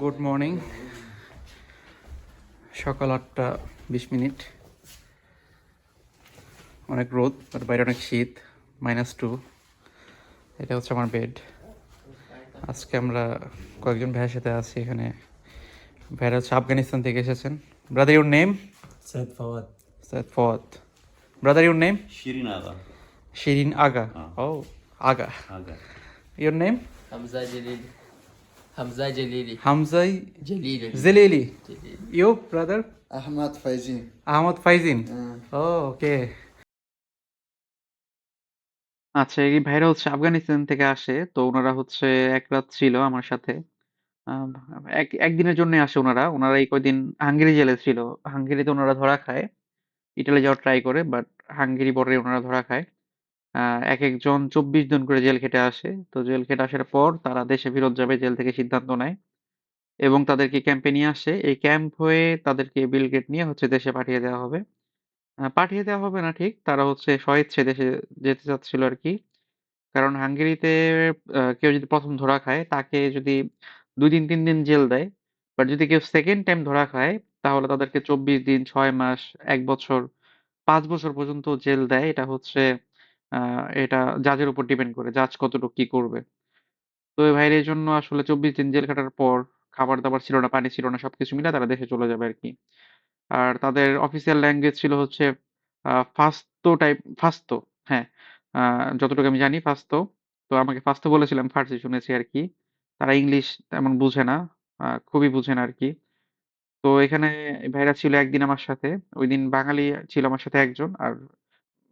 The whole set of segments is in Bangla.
গুড মর্নিং সকাল আটটা বিশ মিনিট। অনেক রোদ আর বাইরে অনেক শীত মাইনাস টু এটা হচ্ছে আমার বেড আজকে আমরা কয়েকজন ভাইয়ের সাথে আছি এখানে। ভাইরা হচ্ছে আফগানিস্তান থেকে এসেছেন। Brother your name Syed Fawad Syed Fawad brother your name Shirin Agha Shirin Agha O Agha Agha your name Hamza Hamza Jalili. Hamza Jalili. Jalili. You, brother? Ahmad Faizin. Ahmad Faizin. Uh. Oh, okay. আচ্ছা এই ভাইরা হচ্ছে আফগানিস্তান থেকে আসে তো ওনারা হচ্ছে এক রাত ছিল আমার সাথে এক একদিনের জন্য আসে ওনারা ওনারা এই কয়দিন হাঙ্গেরি জেলে ছিল হাঙ্গেরিতে ওনারা ধরা খায় ইটালি যাওয়ার ট্রাই করে বাট হাঙ্গেরি বর্ডারে ওনারা ধরা খায় এক একজন চব্বিশ দিন করে জেল খেটে আসে। তো জেল খেটে আসার পর তারা দেশে ফেরত যাবে, জেল থেকে সিদ্ধান্ত নেয় এবং তাদেরকে ক্যাম্পে নিয়ে আসে। এই ক্যাম্প হয়ে তাদেরকে বিল গেট নিয়ে হচ্ছে দেশে পাঠিয়ে দেওয়া হবে। পাঠিয়ে দেওয়া হবে না ঠিক, তারা হচ্ছে স্বইচ্ছে দেশে যেতে চাচ্ছিল আর কি। কারণ হাঙ্গেরিতে কেউ যদি প্রথম ধরা খায়, তাকে যদি দুই দিন, তিন দিন জেল দেয় বাট যদি কেউ সেকেন্ড টাইম ধরা খায়, তাহলে তাদেরকে চব্বিশ দিন, ছয় মাস, এক বছর, পাঁচ বছর পর্যন্ত জেল দেয়। এটা হচ্ছে এটা জাজের উপর ডিপেন্ড করে জাজ কতটুকু কি করবে। তো এই ভাইয়ের জন্য আসলে চব্বিশ দিন জেল কাটার পর খাবার দাবার ছিল না, পানি ছিল না, সবকিছু মিলে তারা দেশে চলে যাবে আর কি আর তাদের অফিসিয়াল ল্যাঙ্গুয়েজ ছিল হচ্ছে ফাস্তো টাইপ ফাস্তো হ্যাঁ যতটুকু আমি জানি ফাস্তো। তো আমাকে ফাস্তো বলেছিলাম, ফার্সি শুনেছি আর কি তারা ইংলিশ তেমন বুঝে না খুবই বুঝে না আর কি তো এখানে ভাইরা ছিল একদিন আমার সাথে, ওই দিন বাঙালি ছিল আমার সাথে একজন, আর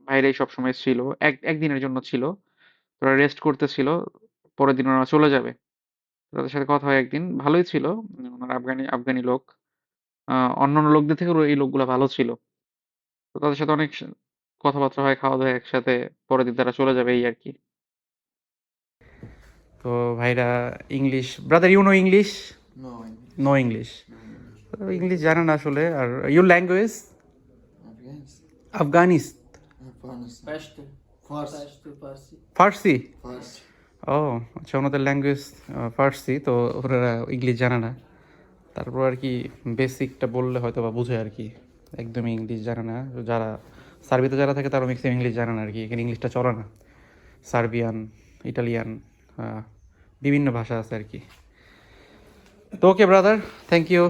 ভাইরাই সবসময় ছিল এক একদিনের জন্য ছিল। ওরা রেস্ট করতেছিল পরের দিন ওরা চলে যাবে। তাদের সাথে কথা হয় একদিন ভালোই ছিল। ওনারা আফগানি আফগানি লোক। অন্য অন্যান্য লোকদের থেকে এই লোকগুলো ভালো ছিল। তো তাদের সাথে অনেক কথাবার্তা হয় খাওয়া দাওয়া একসাথে পরের দিন তারা চলে যাবে এই আর কি। তো ভাইরা English brother you know English no English English জানে না আসলে আর ইউর ল্যাঙ্গুয়েজ Afghanistan. ফার্সি ও আচ্ছা ওনাদের ল্যাঙ্গুয়েজ ফার্সি তো ওনারা ইংলিশ জানে না। তারপর আর কি বেসিকটা বললে হয়তো বা বুঝে আর কি। একদমই ইংলিশ জানে না। যারা সার্বিতে যারা থাকে তারা ম্যাক্সিমাম ইংলিশ জানে না আর কি। এখানে ইংলিশটা চলে না। সার্বিয়ান ইটালিয়ান বিভিন্ন ভাষা আছে আর কি। তো ওকে ব্রাদার থ্যাংক ইউ